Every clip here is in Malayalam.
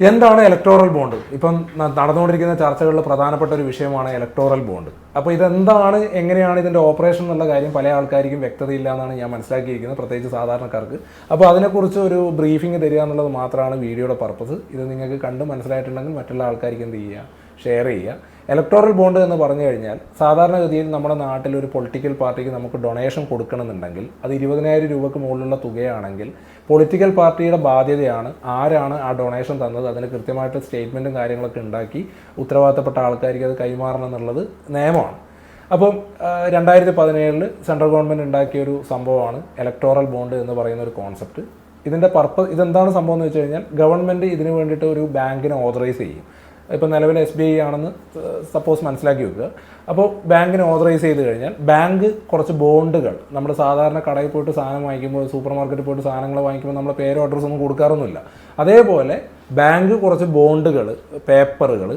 എന്താണ് ഇലക്ടോറൽ ബോണ്ട് ഇപ്പം നടന്നുകൊണ്ടിരിക്കുന്ന ചർച്ചകളിൽ പ്രധാനപ്പെട്ട ഒരു വിഷയമാണ് ഇലക്ടോറൽ ബോണ്ട് അപ്പോൾ ഇതെന്താണ് എങ്ങനെയാണ് ഇതിന്റെ ഓപ്പറേഷൻ എന്നുള്ള കാര്യം പല ആൾക്കാർക്കും വ്യക്തതയില്ല എന്നാണ് ഞാൻ മനസ്സിലാക്കിയിരിക്കുന്നത് പ്രത്യേകിച്ച് സാധാരണക്കാർക്ക്. അപ്പോൾ അതിനെക്കുറിച്ച് ഒരു ബ്രീഫിംഗ് തരിക എന്നുള്ളത് മാത്രമാണ് വീഡിയോയുടെ പർപ്പസ് ഇത് നിങ്ങൾക്ക് കണ്ട് മനസ്സിലായിട്ടുണ്ടെങ്കിൽ മറ്റുള്ള ആൾക്കാർക്ക് എന്ത് ചെയ്യുക ഷെയർ ചെയ്യുക. ഇലക്ടോറൽ ബോണ്ട് എന്ന് പറഞ്ഞു കഴിഞ്ഞാൽ സാധാരണഗതിയിൽ നമ്മുടെ നാട്ടിൽ ഒരു പൊളിറ്റിക്കൽ പാർട്ടിക്ക് നമുക്ക് ഡൊണേഷൻ കൊടുക്കണമെന്നുണ്ടെങ്കിൽ അത് ഇരുപതിനായിരം രൂപയ്ക്ക് മുകളിലുള്ള തുകയാണെങ്കിൽ പൊളിറ്റിക്കൽ പാർട്ടിയുടെ ബാധ്യതയാണ് ആരാണ് ആ ഡൊണേഷൻ തന്നത് അതിന് കൃത്യമായിട്ട് സ്റ്റേറ്റ്മെന്റും കാര്യങ്ങളൊക്കെ ഉണ്ടാക്കി ഉത്തരവാദിത്തപ്പെട്ട ആൾക്കാർക്ക് അത് കൈമാറണം എന്നുള്ളത് നിയമമാണ്. അപ്പം രണ്ടായിരത്തി പതിനേഴിൽ സെൻട്രൽ ഗവൺമെന്റ് ഉണ്ടാക്കിയ ഒരു സംഭവമാണ് ഇലക്ടോറൽ ബോണ്ട് എന്ന് പറയുന്ന ഒരു കോൺസെപ്റ്റ് ഇതിന്റെ പർപ്പസ് ഇതെന്താണ് സംഭവം എന്ന് വെച്ച് കഴിഞ്ഞാൽ ഗവൺമെന്റ് ഇതിന് വേണ്ടിയിട്ട് ഒരു ബാങ്കിനെ ഓതറൈസ് ചെയ്യും. ഇപ്പം നിലവിൽ എസ് ബി ഐ ആണെന്ന് സപ്പോസ് മനസ്സിലാക്കി വെക്കുക. അപ്പോൾ ബാങ്കിന് ഓതറൈസ് ചെയ്ത് കഴിഞ്ഞാൽ ബാങ്ക് കുറച്ച് ബോണ്ടുകൾ നമ്മൾ സാധാരണ കടയിൽ പോയിട്ട് സാധനം വാങ്ങിക്കുമ്പോൾ സൂപ്പർ മാർക്കറ്റിൽ പോയിട്ട് സാധനങ്ങൾ വാങ്ങിക്കുമ്പോൾ നമ്മൾ പേരോ അഡ്രസ്സും ഒന്നും കൊടുക്കാറൊന്നുമില്ല. അതേപോലെ ബാങ്ക് കുറച്ച് ബോണ്ടുകൾ പേപ്പറുകൾ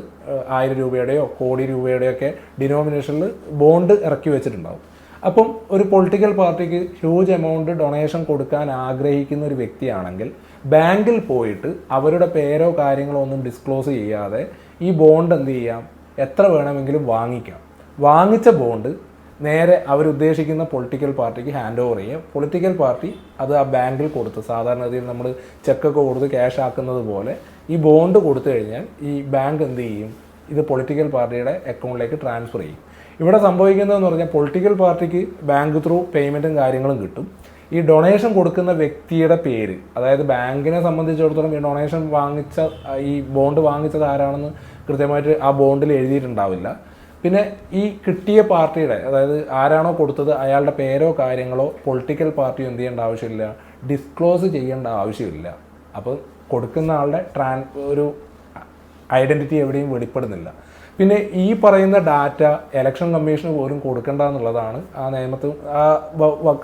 ആയിരം രൂപയുടെയോ കോടി രൂപയുടെയോ ഒക്കെ ഡിനോമിനേഷനിൽ ബോണ്ട് ഇറക്കി വെച്ചിട്ടുണ്ടാവും. അപ്പം ഒരു പൊളിറ്റിക്കൽ പാർട്ടിക്ക് ഹ്യൂജ് എമൗണ്ട് ഡൊണേഷൻ കൊടുക്കാൻ ആഗ്രഹിക്കുന്ന ഒരു വ്യക്തിയാണെങ്കിൽ ബാങ്കിൽ പോയിട്ട് അവരുടെ പേരോ കാര്യങ്ങളോ ഒന്നും ഡിസ്ക്ലോസ് ചെയ്യാതെ ഈ ബോണ്ട് എന്ത് ചെയ്യാം? എത്ര വേണമെങ്കിലും വാങ്ങിക്കാം. വാങ്ങിച്ച ബോണ്ട് നേരെ അവരുദ്ദേശിക്കുന്ന പൊളിറ്റിക്കൽ പാർട്ടിക്ക് ഹാൻഡ് ഓവർ ചെയ്യാം. പൊളിറ്റിക്കൽ പാർട്ടി അത് ആ ബാങ്കിൽ കൊടുത്ത് സാധാരണഗതിയിൽ നമ്മൾ ചെക്കൊക്കെ കൊടുത്ത് ക്യാഷ് ആക്കുന്നത് പോലെ ഈ ബോണ്ട് കൊടുത്തു കഴിഞ്ഞാൽ ഈ ബാങ്ക് എന്ത് ചെയ്യും? ഇത് പൊളിറ്റിക്കൽ പാർട്ടിയുടെ അക്കൗണ്ടിലേക്ക് ട്രാൻസ്ഫർ ചെയ്യും. ഇവിടെ സംഭവിക്കുന്നതെന്ന് പറഞ്ഞാൽ പൊളിറ്റിക്കൽ പാർട്ടിക്ക് ബാങ്ക് ത്രൂ പേയ്മെന്റും കാര്യങ്ങളും കിട്ടും. ഈ ഡൊണേഷൻ കൊടുക്കുന്ന വ്യക്തിയുടെ പേര് അതായത് ബാങ്കിനെ സംബന്ധിച്ചിടത്തോളം ഈ ഡൊണേഷൻ വാങ്ങിച്ച ഈ ബോണ്ട് വാങ്ങിച്ചത് ആരാണെന്ന് കൃത്യമായിട്ട് ആ ബോണ്ടിൽ എഴുതിയിട്ടുണ്ടാവില്ല. പിന്നെ ഈ കിട്ടിയ പാർട്ടിയുടെ അതായത് ആരാണോ കൊടുത്തത് അയാളുടെ പേരോ കാര്യങ്ങളോ പൊളിറ്റിക്കൽ പാർട്ടി എന്ത് ചെയ്യേണ്ട ആവശ്യമില്ല. ഡിസ്ക്ലോസ് ചെയ്യേണ്ട ആവശ്യമില്ല. അപ്പോൾ കൊടുക്കുന്ന ആളുടെ ട്രാൻ ഒരു ഐഡന്റിറ്റി എവിടെയും വെളിപ്പെടുന്നില്ല. പിന്നെ ഈ പറയുന്ന ഡാറ്റ ഇലക്ഷൻ കമ്മീഷന് പോലും കൊടുക്കേണ്ട എന്നുള്ളതാണ് ആ നിയമത്തിൽ ആ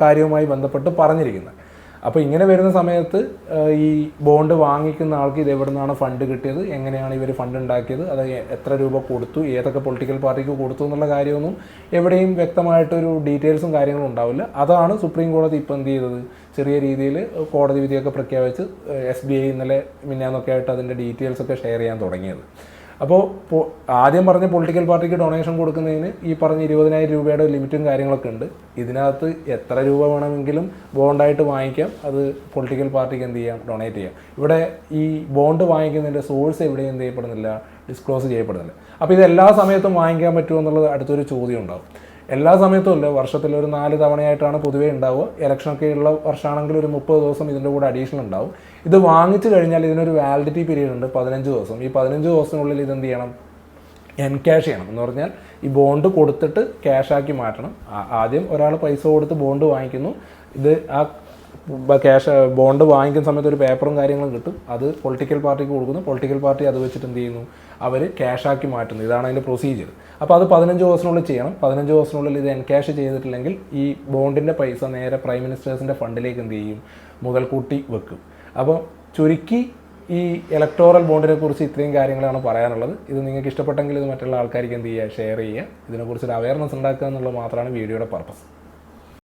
കാര്യവുമായി ബന്ധപ്പെട്ട് പറഞ്ഞിരിക്കുന്നത്. അപ്പോൾ ഇങ്ങനെ വരുന്ന സമയത്ത് ഈ ബോണ്ട് വാങ്ങിക്കുന്ന ആൾക്ക് ഇത് എവിടെ നിന്നാണ് ഫണ്ട് കിട്ടിയത്? എങ്ങനെയാണ് ഇവർ ഫണ്ട് ഉണ്ടാക്കിയത്? അത് എത്ര രൂപ കൊടുത്തു? ഏതൊക്കെ പൊളിറ്റിക്കൽ പാർട്ടിക്ക് കൊടുത്തു എന്നുള്ള കാര്യമൊന്നും എവിടെയും വ്യക്തമായിട്ടൊരു ഡീറ്റെയിൽസും കാര്യങ്ങളും ഉണ്ടാവില്ല. അതാണ് സുപ്രീം കോടതി ഇപ്പോൾ എന്ത് ചെയ്തത്? ചെറിയ രീതിയിൽ കോടതി വിധിയൊക്കെ പ്രഖ്യാപിച്ച് എസ് ബി ഐ ഇന്നലെ മിന്നാന്നൊക്കെ ആയിട്ട് അതിന്റെ ഡീറ്റെയിൽസൊക്കെ ഷെയർ ചെയ്യാൻ തുടങ്ങിയത്. അപ്പോൾ ആദ്യം പറഞ്ഞ പൊളിറ്റിക്കൽ പാർട്ടിക്ക് ഡൊണേഷൻ കൊടുക്കുന്നതിന് ഈ പറഞ്ഞ ഇരുപതിനായിരം രൂപയുടെ ലിമിറ്റും കാര്യങ്ങളൊക്കെ ഉണ്ട്. ഇതിനകത്ത് എത്ര രൂപ വേണമെങ്കിലും ബോണ്ടായിട്ട് വാങ്ങിക്കാം. അത് പൊളിറ്റിക്കൽ പാർട്ടിക്ക് എന്ത് ചെയ്യാം? ഡൊണേറ്റ് ചെയ്യാം. ഇവിടെ ഈ ബോണ്ട് വാങ്ങിക്കുന്നതിന്റെ സോഴ്സ് എവിടെയും എന്ത് ചെയ്യപ്പെടുന്നില്ല? ഡിസ്ക്ലോസ് ചെയ്യപ്പെടുന്നില്ല. അപ്പോൾ ഇത് എല്ലാ സമയത്തും വാങ്ങിക്കാൻ പറ്റുമോ എന്നുള്ളത് അടുത്തൊരു ചോദ്യം ഉണ്ടാവും. എല്ലാ സമയത്തും ഇല്ല വർഷത്തിൽ ഒരു നാല് തവണയായിട്ടാണ് പൊതുവേ ഉണ്ടാവുക. ഇലക്ഷനൊക്കെ ഉള്ള വർഷമാണെങ്കിൽ ഒരു മുപ്പത് ദിവസം ഇതിന്റെ കൂടെ അഡീഷണൽ ഉണ്ടാവും. ഇത് വാങ്ങിച്ചു കഴിഞ്ഞാൽ ഇതിനൊരു വാലിഡിറ്റി പീരീഡ് ഉണ്ട്. പതിനഞ്ച് ദിവസം. ഈ പതിനഞ്ച് ദിവസത്തിനുള്ളിൽ ഇത് എന്ത് ചെയ്യണം? എൻ എൻക്യാഷ് ചെയ്യണം. എന്ന് പറഞ്ഞാൽ ഈ ബോണ്ട് കൊടുത്തിട്ട് ക്യാഷാക്കി മാറ്റണം. ആദ്യം ഒരാൾ പൈസ കൊടുത്ത് ബോണ്ട് വാങ്ങിക്കുന്നു. ഇത് ആ ക്യാഷ് ബോണ്ട് വാങ്ങിക്കുന്ന സമയത്ത് ഒരു പേപ്പറും കാര്യങ്ങളും കിട്ടും. അത് പൊളിറ്റിക്കൽ പാർട്ടിക്ക് കൊടുക്കുന്നു. പൊളിറ്റിക്കൽ പാർട്ടി അത് വെച്ചിട്ട് എന്ത് ചെയ്യുന്നു? അവർ ക്യാഷാക്കി മാറ്റുന്നു. ഇതാണ് അതിന്റെ പ്രൊസീജിയർ അപ്പോൾ അത് പതിനഞ്ച് ദിവസത്തിനുള്ളിൽ ചെയ്യണം. പതിനഞ്ച് ദിവസത്തിനുള്ളിൽ ഇത് എൻക്യാഷ് ചെയ്തിട്ടില്ലെങ്കിൽ ഈ ബോണ്ടിന്റെ പൈസ നേരെ പ്രൈം മിനിസ്റ്റേഴ്സിന്റെ ഫണ്ടിലേക്ക് എന്ത് ചെയ്യും? മുതൽക്കൂട്ടി വെക്കും. അപ്പോൾ ചുരുക്കി ഈ ഇലക്ടോറൽ ബോണ്ടിനെ കുറിച്ച് ഇത്രയും കാര്യങ്ങളാണ് പറയാനുള്ളത്. ഇത് നിങ്ങൾക്ക് ഇഷ്ടപ്പെട്ടെങ്കിൽ ഇത് മറ്റുള്ള ആൾക്കാർക്ക് എന്ത് ചെയ്യുക? ഷെയർ ചെയ്യുക. ഇതിനെക്കുറിച്ചൊരു അവയർനെസ് ഉണ്ടാക്കുക എന്നുള്ളത് മാത്രമാണ് വീഡിയോയുടെ പർപ്പസ്